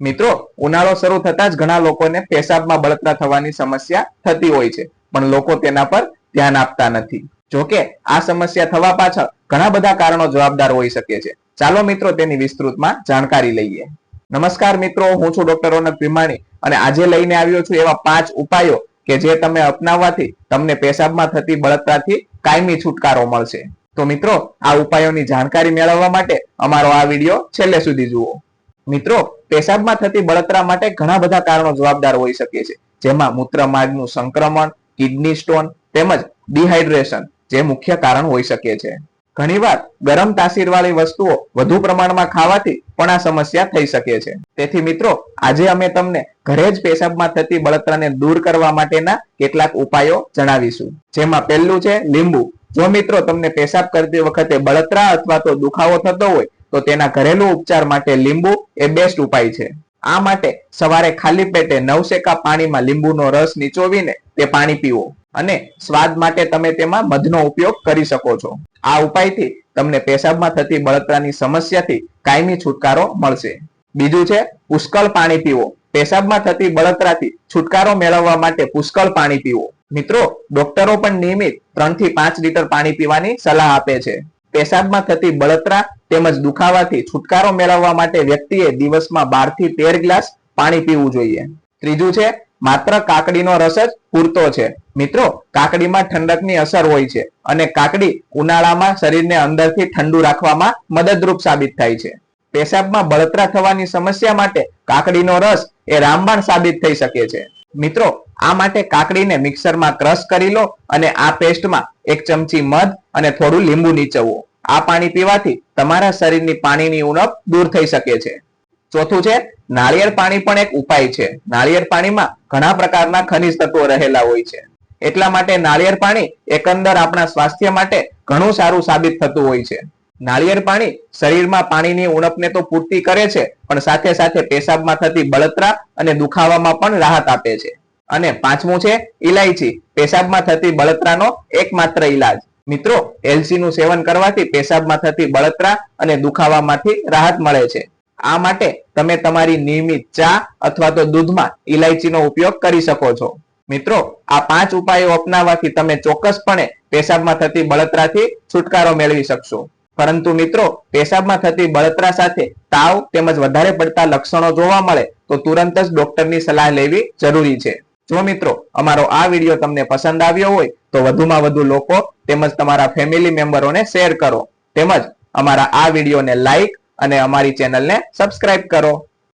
મિત્રો, ઉનાળો શરૂ થતા જ ઘણા લોકોને પેશાબમાં બળતરા થવાની સમસ્યા થતી હોય છે, પણ લોકો તેના પર ધ્યાન આપતા નથી. જોકે આ સમસ્યા થવા પાછળ ઘણા બધા કારણો જવાબદાર હોઈ શકે છે. ચાલો મિત્રો તેની વિસ્તૃતમાં જાણકારી લઈએ. નમસ્કાર મિત્રો, હું છું ડોક્ટર ઓનક ભીમાણી અને આજે લઈને આવ્યો છું એવા પાંચ ઉપાયો કે જે તમે અપનાવવાથી તમને પેશાબમાં થતી બળતરાથી કાયમી છુટકારો મળશે. તો મિત્રો, આ ઉપાયોની જાણકારી મેળવવા માટે અમારો આ વીડિયો છેલ્લે સુધી જુઓ. મિત્રો, પેશાબમાં થતી બળતરા માટે ઘણા બધા કારણો જવાબદાર હોઈ શકે છે. જેમાં મૂત્રમાર્ગનું સંક્રમણ, કિડની સ્ટોન તેમજ ડિહાઇડ્રેશન જે મુખ્ય કારણ હોઈ શકે છે. ઘણીવાર ગરમ તાસીરવાળી વસ્તુઓ વધુ પ્રમાણમાં ખાવાથી પણ આ સમસ્યા થઈ શકે છે. તેથી મિત્રો, આજે અમે તમને ઘરે જ પેશાબમાં થતી બળતરાને દૂર કરવા માટેના કેટલાક ઉપાયો જણાવીશું. જેમાં પહેલું છે લીંબુ. જો મિત્રો, તમને પેશાબ કરતી વખતે બળતરા અથવા તો દુખાવો થતો હોય તો તેના ઘરેલું ઉપચાર માટે લીંબુ એ બેસ્ટ ઉપાય છે. આ માટે સવારે ખાલી પેટે નવસેકા પાણીમાં લીંબુનો રસ નીચોવીને તે પાણી પીવો અને સ્વાદ માટે તમે તેમાં મધનો ઉપયોગ કરી શકો છો. આ ઉપાયથી તમને પેશાબમાં થતી બળતરાની સમસ્યાથી કાયમી છુટકારો મળશે. બીજું છે, પુષ્કળ પાણી પીવો. પેશાબમાં થતી બળતરાથી છુટકારો મેળવવા માટે પુષ્કળ પાણી પીવો. મિત્રો, ડોક્ટરો પણ નિયમિત ત્રણથી પાંચ લીટર પાણી પીવાની સલાહ આપે છે. પેશાબમાં થતી બળતરા તેમજ દુખાવાથી છુટકારો મેળવવા માટે વ્યક્તિએ દિવસમાં બારથી તેર ગ્લાસ પાણી પીવું જોઈએ. ત્રીજું છે, માત્ર કાકડીનો રસ જ પૂરતો છે. મિત્રો, કાકડીમાં ઠંડકની અસર હોય છે અને કાકડી ઉનાળામાં શરીરને અંદરથી ઠંડુ રાખવામાં મદદરૂપ સાબિત થાય છે. પેશાબમાં બળતરા થવાની સમસ્યા માટે કાકડીનો રસ એ રામબાણ સાબિત થઈ શકે છે. મિત્રો, આ માટે કાકડીને મિક્સરમાં ક્રશ કરી લો અને આ પેસ્ટમાં એક ચમચી મધ અને થોડું લીંબુ નીચવો આ પાણી પીવાથી તમારા શરીરની પાણીની ઉણપ દૂર થઈ શકે છે. ચોથું છે, નાળિયેર પાણી પણ એક ઉપાય છે. નાળિયેર પાણીમાં ઘણા પ્રકારના ખનિજ તત્વો રહેલા હોય છે. એટલા માટે નાળિયેર પાણી એકંદર આપણા સ્વાસ્થ્ય માટે ઘણું સારું સાબિત થતું હોય છે. નાળિયેર પાણી શરીરમાં પાણીની ઉણપને તો પૂર્તિ કરે છે, પણ સાથે સાથે પેશાબમાં થતી બળતરા અને દુખાવામાં પણ રાહત આપે છે. અને પાંચમું છે ઇલાયચી પેશાબમાં થતી બળતરાનો એકમાત્ર ઈલાજ. મિત્રો, એલસીનું સેવન કરવાથી પેશાબમાં થતી બળતરા અને દુખાવામાંથી રાહત મળે છે. આ માટે તમે તમારી નિયમિત ચા અથવા તો દૂધમાં ઇલાયચીનો ઉપયોગ કરી શકો છો. મિત્રો, આ પાંચ ઉપાયો અપનાવવાથી તમે ચોક્કસપણે પેશાબમાં થતી બળતરાથી છુટકારો મેળવી શકશો. પરંતુ મિત્રો, પેશાબમાં થતી બળતરા સાથે તાવ તેમજ વધારે પડતા લક્ષણો જોવા મળે તો તુરંત જ ડોક્ટરની સલાહ લેવી જરૂરી છે. જો મિત્રો, અમારો આ વીડિયો તમને પસંદ આવ્યો હોય, તો વધુમાં વધુ લોકો તેમજ તમારા ફેમિલી મેમ્બરોને શેર કરો. તેમજ અમારા આ વિડીયોને લાઈક અને અમારી ચેનલને સબસ્ક્રાઇબ કરો.